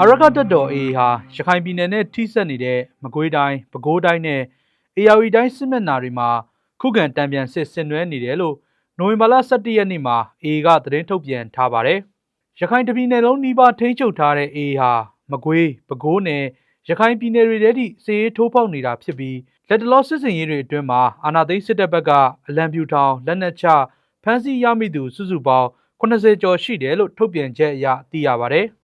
အာရခတက်တော် AA ဟာရခိုင်ပြည်နယ်နဲ့ထိစပ်နေတဲ့မကွေးတိုင်းပဲခူးတိုင်းနဲ့အေရဝတီတိုင်းစစ်မျက်နှာတွေမှာခုခံတံပြန်စစ်ဆင်နွှဲနေတယ်လို့နိုဝင်ဘာလ17ရက်နေ့မှာ AA ကသတင်းထုတ်ပြန်ထားပါတယ်။ရခိုင်တပြည်နယ်လုံးနှီးပါထိန်းချုပ်ထားတဲ့ AA ဟာမကွေးပဲခူးနဲ့ရခိုင်ပြည်နယ်တွေထဲထိစစ်ရေးထိုးပေါက်နေတာဖြစ်ပြီးလက်တလောစစ်စင်ရေးတွေအတွင်းမှာအာဏာသိမ်းစစ်တပ်ဘက်ကအလံပြူထောင်လက်နက်ချဖမ်းဆီးရမိသူစုစုပေါင်း80ကျော်ရှိတယ်လို့ထုတ်ပြန်ချက်အရသိရပါတယ်။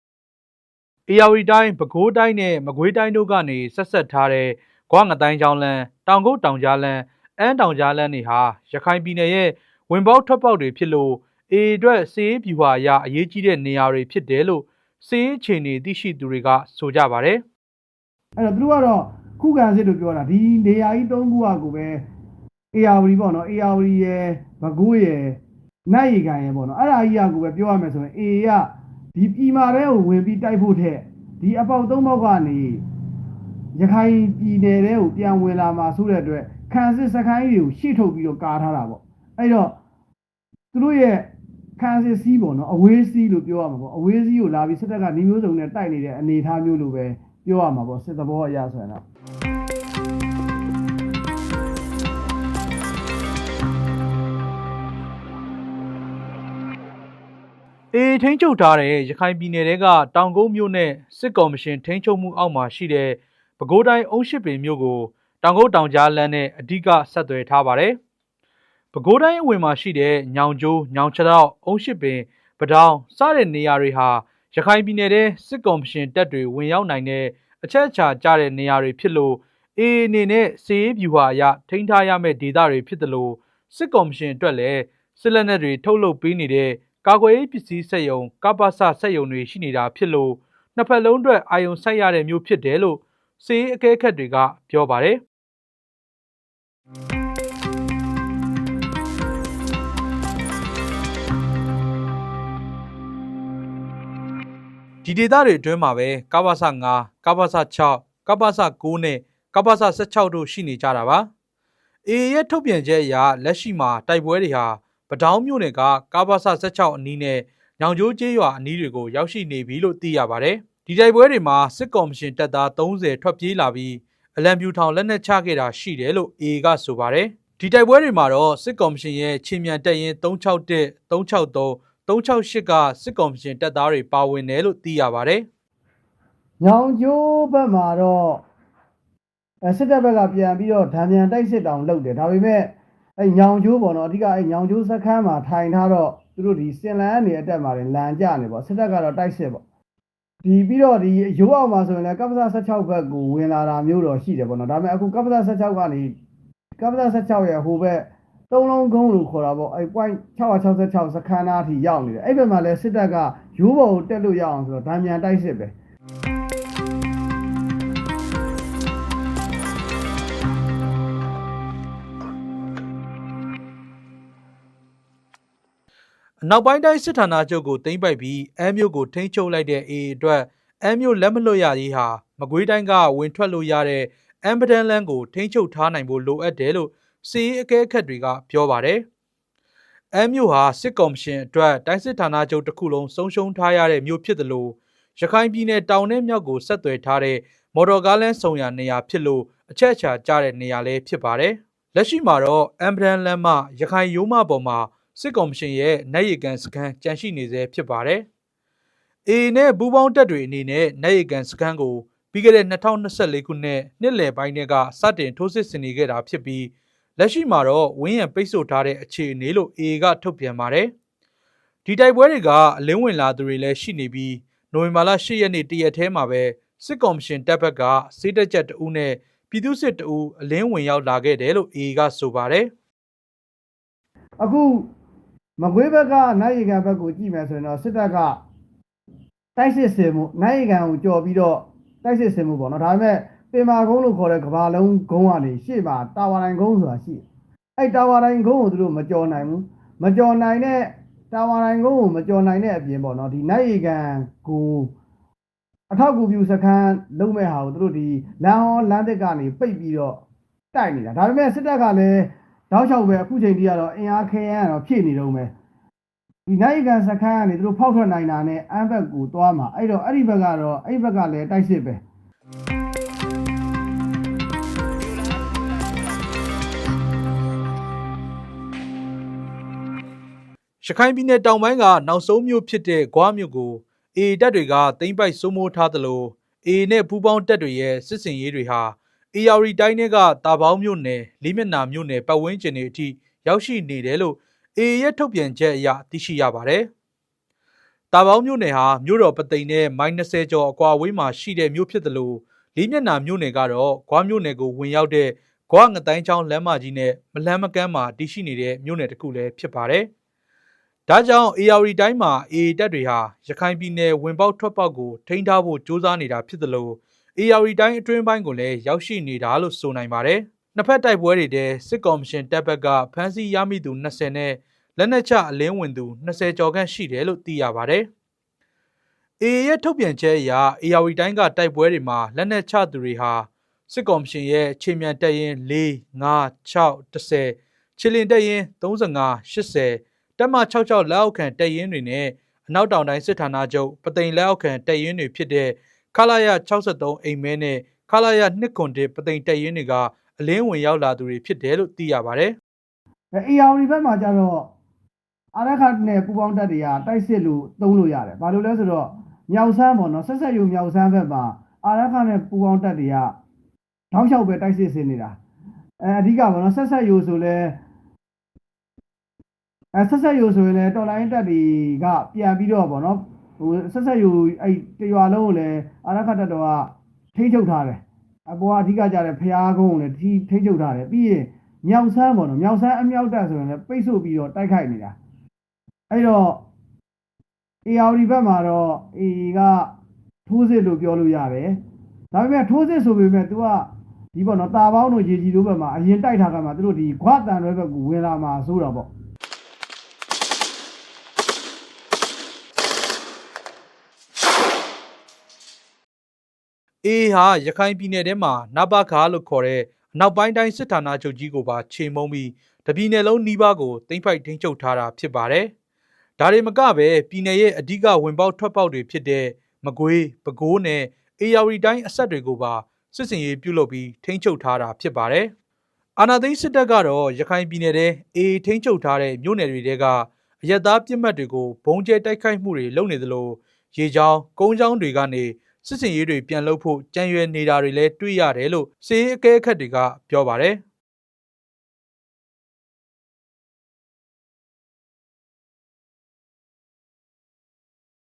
အေရဝတီတိုင်းပဲခူးတိုင်းနဲ့မကွေးတိုင်းတို့ကနေဆက်ဆက်ထားတဲ့ဂွငတိုင်းချောင်းလန်းတောင်ကုတ်တောင်ကြားလန်းအန်းတောင်ကြားလန်းတွေဟာရခိုင်ပြည်နယ်ရဲ့ဝင်ပေါက်ထွက်ပေါက်တွေဖြစ်လို့အေအတွက်စီးရေးဗျူဟာအရအရေးကြီးတဲ့နေရာတွေဖြစ်တယ်လို့စီးရေးအခြေအနေသိရှိသူတွေကဆိုကြပါတယ်အဲ့တော့သူတို့ကတော့ခုခံစစ်လို့ပြောတာဒီနေရာကြီး၃ခုကကိုပဲအေယာဝတီပေါ့နော်အေယာဝတီရယ်ဘကူးရယ်နတ်ရီကန်ရယ်ပေါ့နော်အဲ့ဒါကြီးကကိုပဲပြောရမယ်ဆိုရင်အေက ဒီပြည်မာတဲ့ကိုဝင်ပြီးတိုက်ဖို့ထက်ဒီအပေါက်၃ပေါက်ကနေရခိုင်ပြည်နယ်တဲ့ကိုပြန်ဝင်လာမှာဆိုတဲ့အတွက်ခံစစ်စခိုင်းတွေကိုရှေ့ထုတ်ပြီးတော့ကာထားတာပေါ့အဲ့တော့သူတို့ရဲ့ခံစစ်စီးပေါ့နော်အဝေးစီးလို့ပြောရမှာပေါ့အဝေးစီးကိုလာပြီးစစ်တပ်ကဒီမျိုးစုံနဲ့တိုက်နေတဲ့အနေအထားမျိုးလိုပဲပြောရမှာပေါ့စစ်သဘောအရဆိုရင်တော့ အေထိန်းချုပ်ထားတဲ့ရခိုင်ပြည်နယ်တဲကတောင်ကုန်းမြို့နဲ့စစ်ကော်မရှင်ထိန်းချုပ်မှုအောက်မှာရှိတဲ့ပဲခူးတိုင်းအုံရှိပင်မြို့ကိုတောင်ကုန်းတောင်ကြားလမ်းနဲ့အဓိကဆက်သွယ်ထားပါတယ်။ပဲခူးတိုင်းအဝင်မှာရှိတဲ့ညောင်ကျိုးညောင်ချတော့အုံရှိပင်ပဒေါင်းစတဲ့နေရာတွေဟာရခိုင်ပြည်နယ်တဲစစ်ကော်မရှင်တပ်တွေဝင်ရောက်နိုင်တဲ့အချက်အချာကျတဲ့နေရာတွေဖြစ်လို့အေအနေနဲ့စီးရေးဗျူဟာအရထိန်းထားရမယ့်ဒေသတွေဖြစ်တယ်လို့စစ်ကော်မရှင်အတွက်လည်းစစ်လက်နက်တွေထုတ်လုပ်ပေးနေတဲ့ ကာကွယ်ရေးပစ္စည်းစက်ယုံကပ္ပစစက်ယုံတွေရှိနေတာဖြစ်လို့နှစ်ဖက်လုံးအတွက်အာယုံဆိုင်ရတဲ့မျိုးဖြစ်တယ်လို့စီးရေးအကဲခတ်တွေကပြောပါတယ်ဒီဒေသတွေအတွင်းမှာပဲကပ္ပစ9ကပ္ပစ6ကပ္ပစ9နဲ့ကပ္ပစ16တို့ရှိနေကြတာပါ။အေရဲ့ထုတ်ပြန်ချက်အရလက်ရှိမှာတိုက်ပွဲတွေဟာ ပဒေါင်းမြို့နယ်ကကပ္ပစ16အနီးနဲ့ညောင်ကျိုးကျေးရွာအနီးတွေကိုရောက်ရှိနေပြီလို့သိရပါတယ်။ဒီတိုက်ပွဲတွေမှာစစ်ကော်မရှင်တပ်သား30ထွက်ပြေးလာပြီးအလံပြူထောင်လက်နက်ချခဲ့တာရှိတယ်လို့အေကဆိုပါတယ်။ဒီတိုက်ပွဲတွေမှာတော့စစ်ကော်မရှင်ရဲ့ချင်းမြန်တပ်ရင်း361 363 368ကစစ်ကော်မရှင်တပ်သားတွေပါဝင်တယ်လို့သိရပါတယ်ညောင်ကျိုးဘက်မှာတော့အဲစစ်တပ်ဘက်ကပြန်ပြီးတော့ဓာမြန်တိုက်စစ်တောင်လုပ်တယ်ဒါပေမဲ့ အဲညောင်ကျိုးပေါ့နော်အဓိကအဲညောင်ကျိုးစခန်းမှာထိုင်ထားတော့သူတို့ဒီစင်လန်းအနေအတက်မှာလန်ကြနေပေါ့စစ်တပ်ကတော့တိုက်စစ်ပေါ့ဒီပြီးတော့ဒီရိုးအောင်မှာဆိုရင်လည်းကပ္ပစ16ဘက်ကိုဝင်လာတာမျိုးတော့ရှိတယ်ပေါ့နော်ဒါပေမဲ့အခုကပ္ပစ16ကနေကပ္ပစ16ရဲ့ဟိုဘက်သုံးလုံးကုန်းလို့ခေါ်တာပေါ့အဲ point 666စခန်းသားအထိရောက်နေတယ်အဲ့ဘက်မှာလည်းစစ်တပ်ကရိုးပေါ်ကိုတက်လို့ရအောင်ဆိုတော့ဓာမြန်တိုက်စစ်ပဲ အနောက်ပိုင်းတိုင်းစစ်ဌာနချုပ်ကိုတင်ပိုက်ပြီးအမ်းမြို့ကိုထိန်းချုပ်လိုက်တဲ့ AA အတွက်အမ်းမြို့လက်မလွတ်ရရေးဟာမကွေးတိုင်းကဝင်ထွက်လို့ရတဲ့အမ်ပဒန်လန်ကိုထိန်းချုပ်ထားနိုင်ဖို့လိုအပ်တယ်လို့စီရေးအကဲခတ်တွေကပြောပါတယ်။အမ်းမြို့ဟာစစ်ကော်မရှင်အတွက်တိုင်းစစ်ဌာနချုပ်တစ်ခုလုံးဆုံးရှုံးထားရတဲ့မြို့ဖြစ်တယ်လို့ရခိုင်ပြည်နယ်တောင်နဲ့မြောက်ကိုဆက်သွယ်ထားတဲ့မော်တော်ကားလမ်းဆောင်ရာနေရာဖြစ်လို့အချက်အချာကျတဲ့နေရာလည်းဖြစ်ပါတယ်။လက်ရှိမှာတော့အမ်ပဒန်လန်မှရခိုင်ရိုးမပေါ်မှာ စစ်ကော်မရှင်ရဲ့နိုင်ရီကန်စခန်းကြန့်ရှိနေသေးဖြစ်ပါတယ်။ A နဲ့ဘူပေါင်းတက်တွေအနေနဲ့နိုင်ရီကန်စခန်းကိုပြီးခဲ့တဲ့2024ခုနှစ်နှစ်လယ်ပိုင်းတွေကစတင်ထိုးစစ်ဆင်နေခဲ့တာဖြစ်ပြီးလက်ရှိမှာတော့ဝင်းရံပိတ်ဆို့ထားတဲ့အခြေအနေလို့ A ကထုတ်ပြန်ပါတယ်။ဒီတိုက်ပွဲတွေကအလင်းဝင်လာသူတွေလည်းရှိနေပြီးနိုဝင်ဘာလ10ရက်နေ့တရက်ထဲမှာပဲစစ်ကော်မရှင်တပ်ဘက်ကစေးတက်ချက်တဦးနဲ့ပြည်သူစစ်တဦးအလင်းဝင်ရောက်လာခဲ့တယ်လို့ A ကဆိုပါတယ်။အခု မကွေးဘက်ကနိုင်ရီကန်ဘက်ကိုကြည့်မယ်ဆိုရင်တော့စစ်တပ်ကတိုက်စစ်စင်မှုနိုင်ရီကန်ကိုကြော်ပြီးတော့တိုက်စစ်စင်မှုပေါ့နော်ဒါပေမဲ့ပင်မာကုန်းလို့ခေါ်တဲ့ကဘာလုံးကုန်းကနေရှေ့မှာတာဝါတိုင်းကုန်းဆိုတာရှိတယ်အဲ့တာဝါတိုင်းကုန်းကိုသူတို့မကြော်နိုင်ဘူးမကြော်နိုင်တဲ့တာဝါတိုင်းကုန်းကိုမကြော်နိုင်တဲ့အပြင်ပေါ့နော်ဒီနိုင်ရီကန်ကိုအထောက်အကူပြုစခန်းလုံးမဲ့ဟာကိုသူတို့ဒီလမ်းဟောလမ်းတက်ကနေပိတ်ပြီးတော့တိုက်နေတာဒါပေမဲ့စစ်တပ်ကလည်း တောက်လျှောက်ပဲအခုချိန်ထိကတော့အင်အားခဲရန်ကတော့ဖြည့်နေတော့မယ်ဒီနိုင်ရီကန်စခန်းကနေသူတို့ဖောက်ထွက်နိုင်တာနဲ့အမ်ဘက်ကိုသွားမှာအဲ့တော့အဲ့ဒီဘက်ကတော့အဲ့ဒီဘက်ကလည်းတိုက်စစ်ပဲရခိုင်ပြည်နယ်တောင်ပိုင်းကနောက်ဆုံးမြို့ဖြစ်တဲ့ဂွားမြို့ကိုအေတပ်တွေကသိမ်းပိုက်စိုးမိုးထားသလိုအေနဲ့ပူးပေါင်းတပ်တွေရဲ့စစ်စင်ရေးတွေဟာ အေယာရီတိုင်းတွေကတာပေါင်းမြို့နယ်လေးမျက်နာမြို့နယ်ပတ်ဝန်းကျင်တွေအထိရောက်ရှိနေတယ်လို့အေရဲ့ထုတ်ပြန်ချက်အရသိရှိရပါတယ်။တာပေါင်းမြို့နယ်ဟာမြို့တော်ပသိမ်နဲ့မိုင်20ကျော်အကွာအဝေးမှာရှိတဲ့မြို့ဖြစ်သလိုလေးမျက်နာမြို့နယ်ကတော့ဂွားမြို့နယ်ကိုဝင်ရောက်တဲ့ဂွားငတိုင်းချောင်းလမ်းမကြီးနဲ့မလန်းမကန်းမှာတည်ရှိနေတဲ့မြို့နယ်တစ်ခုလည်းဖြစ်ပါတယ်။ဒါကြောင့် AR တိုင်းမှာ AA တပ်တွေဟာရခိုင်ပြည်နယ်ဝင်ပေါက်ထွက်ပေါက်ကိုထိန်းထားဖို့ကြိုးစားနေတာဖြစ်သလို AR တိုင်းအတွင်းပိုင်းကိုလည်းရောက်ရှိနေတာလို့ဆိုနိုင်ပါတယ်။နှစ်ဖက်တိုက်ပွဲတွေတဲ့စစ်ကော်မရှင်တပ်ဘက်ကဖမ်းဆီးရမိသူ20နဲ့လက်နက်ချအလင်းဝင်သူ20ကျော်ခန့်ရှိတယ်လို့သိရပါတယ်။ AA ရဲ့ထုတ်ပြန်ချက်အရ AR တိုင်းကတိုက်ပွဲတွေမှာလက်နက်ချသူတွေဟာစစ်ကော်မရှင်ရဲ့ခြေမြန်တပ်ရင်း4 5 6 10ခြေလင်တပ်ရင်း35 80တက်မ66လက်အောက်ခံတပ်ရင်းတွေနဲ့အနောက်တောင်တိုင်းစစ်ဌာနချုပ်ပသိမ်လက်အောက်ခံတပ်ရင်းတွေဖြစ်တဲ့ ခလာရ63အိမ်မဲနဲ့ခလာရ2ခွန်1ပသိမ်တပ်ရင်းတွေကအလင်းဝင်ရောက်လာသူတွေဖြစ်တယ်လို့သိရပါတယ်အဲ AR ဘက်မှာကျတော့အာရခတ်နဲ့ပူပေါင်းတပ်တွေကတိုက်စစ်လို့သုံးလို့ရတယ်ဘာလို့လဲဆိုတော့မြောက်ဆန်းပေါ့နော်ဆက်ဆက်ယူမြောက်ဆန်းဘက်မှာအာရခတ်နဲ့ပူပေါင်းတပ်တွေကထောက်လျှောက်ပဲတိုက်စစ်ဆင်နေတာအဲအဓိကပေါ့နော်ဆက်ဆက်ယူဆိုလဲအဲဆက်ဆက်ယူဆိုရင်လည်းတော်လိုင်းတပ်တွေကပြန်ပြီးတော့ပေါ့နော် ဟိုဆက်ဆက်ယူအဲ့တရွာလုံးကိုလည်းအာရခတ်တပ်တော်ကထိန်းချုပ်ထားတယ်အပေါ်ကအဓိကကြတဲ့ဖျားကုန်းကိုလည်းထိထိန်းချုပ်ထားတယ်ပြီးရင်မြောက်ဆန်းပေါ့နော်မြောက်ဆန်းအမြောက်တက်ဆိုရင်လည်းပိတ်ဆို့ပြီးတော့တိုက်ခိုက်နေတာအဲ့တော့ AR ဘက်မှာတော့ AA ကထိုးစစ်လို့ပြောလို့ရတယ်ဒါပေမဲ့ထိုးစစ်ဆိုပေမဲ့ तू ကဒီပေါ့နော်တာပေါင်းတို့ရေကြီးတို့ဘက်မှာအရင်တိုက်ထားကမှသူတို့ဒီခွာတန်တွေဘက်ကိုဝင်လာမှာဆိုတာပေါ့။ AA ဟာရခိုင်ပြည်နယ်ထဲမှာနဘခါလို့ခေါ်တဲ့အနောက်ပိုင်းတိုင်းစစ်ဌာနချုပ်ကြီးကိုပါချိန်မုံပြီးတပြည်နယ်လုံးနှီးပါးကိုတင်ဖိုက်ထိန်းချုပ်ထားတာဖြစ်ပါတယ်။ဒါတွေမကပဲပြည်နယ်ရဲ့အဓိကဝင်ပေါက်ထွက်ပေါက်တွေဖြစ်တဲ့မကွေး၊ပဲခူးနဲ့အေရဝတီတိုင်းအဆက်တွေကိုပါစစ်စင်ရေးပြုလုပ်ပြီးထိန်းချုပ်ထားတာဖြစ်ပါတယ်။အာနာသိန်းစစ်တပ်ကတော့ရခိုင်ပြည်နယ်ထဲအေးထိန်းချုပ်ထားတဲ့မြို့နယ်တွေတဲကအရက်သားပြစ်မှတ်တွေကိုဘုံကျဲတိုက်ခိုက်မှုတွေလုပ်နေသလိုရေချောင်းကုန်းချောင်းတွေကနေ စစ်စင်ရေးတွေပြန်လုပ်ဖို့ကြံရွယ်နေတာတွေလည်းတွေ့ရတယ်လို့စစ်ရေးအကဲခတ်တွေကပြောပါတယ်။